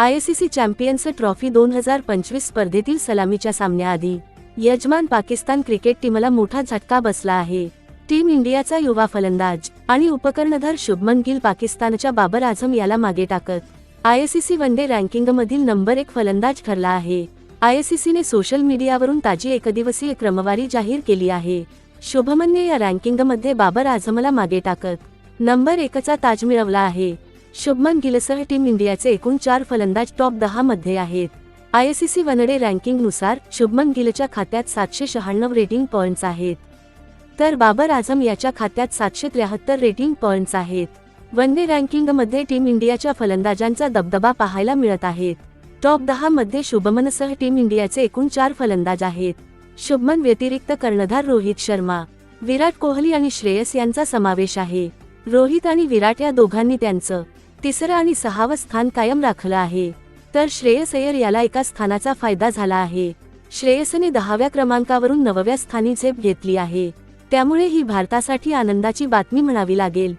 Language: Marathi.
आयसीसी चॅम्पियन्स ट्रॉफी दोन हजार पंचवीस स्पर्धेतील सलामीच्या सामन्याआधी यजमान पाकिस्तान क्रिकेट टीमला मोठा झटका बसला आहे. टीम इंडियाचा युवा फलंदाज आणि उपकर्णधार शुभमन गिल पाकिस्तानच्या बाबर आझम याला मागे टाकत आयसीसी वन डे रँकिंगमधील नंबर एक फलंदाज ठरला आहे. आयसीसीने सोशल मीडियावरून ताजी एकदिवसीय क्रमवारी जाहीर केली आहे. शुभमनने या रँकिंगमध्ये बाबर आझमला मागे टाकत नंबर एकचा ताज मिळवला आहे. शुभमन गिलसह टीम इंडियाचे एकूण चार फलंदाज टॉप दहा मध्ये आहेत. आयसीसी वनडे रँकिंगनुसार शुभमन गिलच्या खात्यात सातशे शहाण्णव रेटिंग पॉइंट्स आहेत. तर बाबर आझम याच्या खात्यात सातशे त्र्याहत्तर रेटिंग पॉइंट्स आहेत. वनडे रँकिंगमध्ये टीम इंडियाच्या फलंदाजांचा दबदबा पाहायला मिळत आहेत. टॉप दहा मध्ये शुभमनसह टीम इंडियाचे एकूण चार फलंदाज आहेत. शुभमन व्यतिरिक्त कर्णधार रोहित शर्मा विराट कोहली आणि श्रेयस यांचा समावेश आहे. रोहित आणि विराट या दोघांनी त्यांचं तिसरं आणि सहावं स्थान कायम राखलं आहे. तर श्रेयस अय्यर याला एका स्थानाचा फायदा झाला आहे. श्रेयसने दहाव्या क्रमांकावरून नवव्या स्थानी झेप घेतली आहे. त्यामुळे ही भारतासाठी आनंदाची बातमी म्हणावी लागेल.